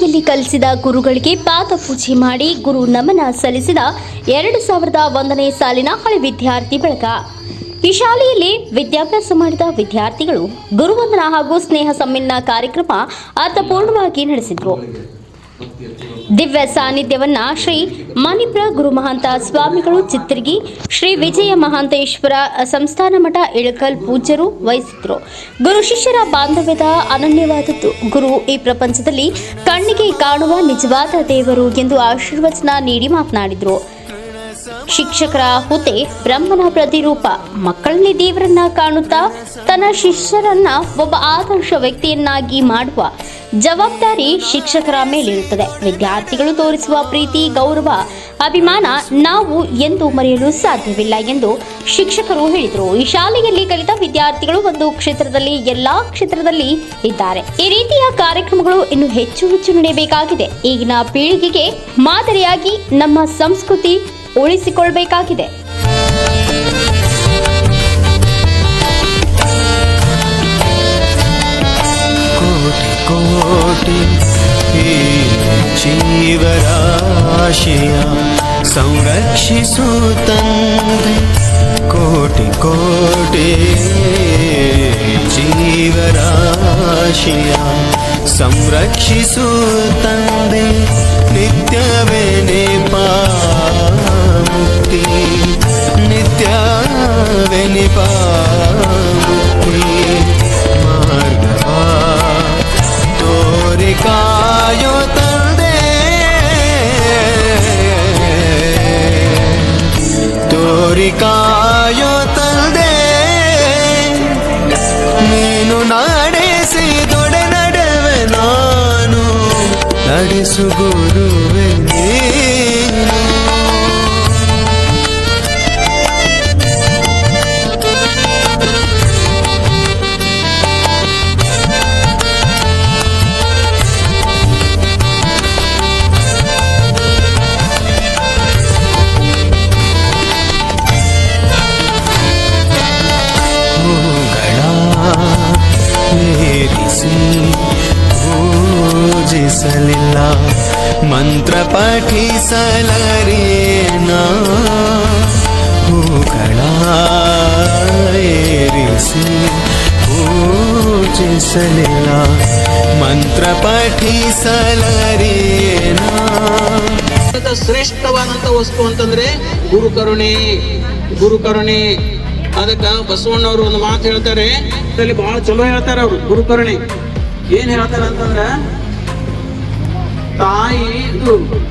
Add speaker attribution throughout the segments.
Speaker 1: ಶಾಲೆಯಲ್ಲಿ ಕಲಿಸಿದ ಗುರುಗಳಿಗೆ ಪಾದ ಪೂಜೆ ಮಾಡಿ ಗುರು ನಮನ ಸಲ್ಲಿಸಿದ ಎರಡು ಸಾವಿರದ ಒಂದನೇ ಸಾಲಿನ ಹಳೆ ವಿದ್ಯಾರ್ಥಿ ಬಳಗ. ಈ ಶಾಲೆಯಲ್ಲಿ ವಿದ್ಯಾಭ್ಯಾಸ ಮಾಡಿದ ವಿದ್ಯಾರ್ಥಿಗಳು ಗುರುವಂದನ ಹಾಗೂ ಸ್ನೇಹ ಸಮ್ಮಿಲನ ಕಾರ್ಯಕ್ರಮ ಅರ್ಥಪೂರ್ಣವಾಗಿ ನಡೆಸಿದರು. ದಿವ್ಯ ಸಾನ್ನಿಧ್ಯವನ್ನ ಶ್ರೀ ಮಣಿಪುರ ಗುರುಮಹಾಂತ ಸ್ವಾಮಿಗಳು ಚಿತ್ರಗಿ ಶ್ರೀ ವಿಜಯ ಮಹಾಂತೇಶ್ವರ ಸಂಸ್ಥಾನ ಮಠ ಇಳಕಲ್ ಪೂಜ್ಯರು ವಹಿಸಿದ್ರು. ಗುರು ಶಿಷ್ಯರ ಬಾಂಧವ್ಯದ ಅನನ್ಯವಾದದ್ದು. ಗುರು ಈ ಪ್ರಪಂಚದಲ್ಲಿ ಕಣ್ಣಿಗೆ ಕಾಣುವ ನಿಜವಾದ ದೇವರು ಎಂದು ಆಶೀರ್ವಚನ ನೀಡಿ ಮಾತನಾಡಿದರು. ಶಿಕ್ಷಕರ ಹುದ್ದೆ ಬ್ರಹ್ಮನ ಪ್ರತಿರೂಪ. ಮಕ್ಕಳಲ್ಲಿ ದೇವರನ್ನ ಕಾಣುತ್ತಾ ತನ್ನ ಶಿಷ್ಯರನ್ನ ಒಬ್ಬ ಆದರ್ಶ ವ್ಯಕ್ತಿಯನ್ನಾಗಿ ಮಾಡುವ ಜವಾಬ್ದಾರಿ ಶಿಕ್ಷಕರ ಮೇಲಿರುತ್ತದೆ. ವಿದ್ಯಾರ್ಥಿಗಳು ತೋರಿಸುವ ಪ್ರೀತಿ, ಗೌರವ, ಅಭಿಮಾನ ನಾವು ಎಂದು ಮರೆಯಲು ಸಾಧ್ಯವಿಲ್ಲ ಎಂದು ಶಿಕ್ಷಕರು ಹೇಳಿದರು. ಈ ಶಾಲೆಯಲ್ಲಿ ಕಲಿತ ವಿದ್ಯಾರ್ಥಿಗಳು ಒಂದು ಕ್ಷೇತ್ರದಲ್ಲಿ, ಎಲ್ಲಾ ಕ್ಷೇತ್ರದಲ್ಲಿ ಇದ್ದಾರೆ. ಈ ರೀತಿಯ ಕಾರ್ಯಕ್ರಮಗಳು ಇನ್ನು ಹೆಚ್ಚು ಹೆಚ್ಚು ನಡೆಯಬೇಕಾಗಿದೆ. ಈಗಿನ ಪೀಳಿಗೆಗೆ ಮಾದರಿಯಾಗಿ ನಮ್ಮ ಸಂಸ್ಕೃತಿ ಉಳಿಸಿಕೊಳ್ಬೇಕಾಗಿದೆ.
Speaker 2: ಕೋಟಿ ಜೀವರಾಶಿಯ ಸಂರಕ್ಷಿಸುತ್ತಂದೆ ಕೋಟಿ ಕೋಟಿ ಜೀವರಾಶಿಯ ಸಂರಕ್ಷಿಸೋ ತಂದೆ. ನಿತ್ಯವೇ ನೇಪಾ ಮುಕ್ತಿ ನಿತ್ಯವೇ ನಿಪಾ ಮುಕ್ತಿ ಮಾರ್ಗವ ತೋರಿ ಕಾಯೋ ತಂದೆ ತೋರಿ ಕಾಯೋ ತಂದೆ ನೀನು ನಡೆಸಿ ದೊಡೆ ನಡುವೆ ನಾನು ನಡೆಸು ಗುರುವೆ ಪೂಜಿಸಲಿಲ್ಲ ಮಂತ್ರ ಪಠಿಸಲರೇನ ಹೂಗಳ ಏರಿಸಿ ಪೂಜಿಸಲಿಲ್ಲ. ಮಂತ್ರ ಪಠಿಸಲರೇನ
Speaker 3: ಶ್ರೇಷ್ಠವಾದಂಥ ವಸ್ತು ಅಂತಂದ್ರೆ ಗುರುಕರುಣೆ ಗುರುಕರುಣೆ ಅದಕ್ಕೆ ಬಸವಣ್ಣ ಅದಕ್ಕ ಬಸವಣ್ಣವರು ಒಂದು ಮಾತು ಹೇಳ್ತಾರೆ. ಬಹಳ ಚಲೋ ಹೇಳ್ತಾರೆ ಅವರು ಗುರುಕರುಣೆ ಏನ್ ಹೇಳ್ತಾರೆ ಅಂತಂದ್ರ ತಾಯಿ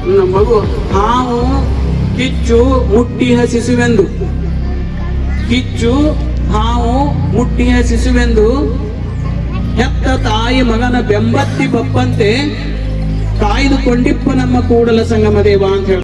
Speaker 3: ನ- ಮಗು ಹಾವು ಕಿಚ್ಚು ಮುಟ್ಟಿ ಹಸಿಸುವೆಂದು. ಕಿಚ್ಚು ಹಾವು ಮುಟ್ಟಿ ಶಿಶುವೆಂದು ಹೆತ್ತ ತಾಯಿ ಮಗನ ಬೆಂಬತ್ತಿ ಬಪ್ಪಂತೆ ಕಾಯ್ದುಕೊಂಡಿಪ್ಪ ನಮ್ಮ ಕೂಡಲ ಸಂಗಮ ದೇವ ಅಂತ ಹೇಳ್ತಾರೆ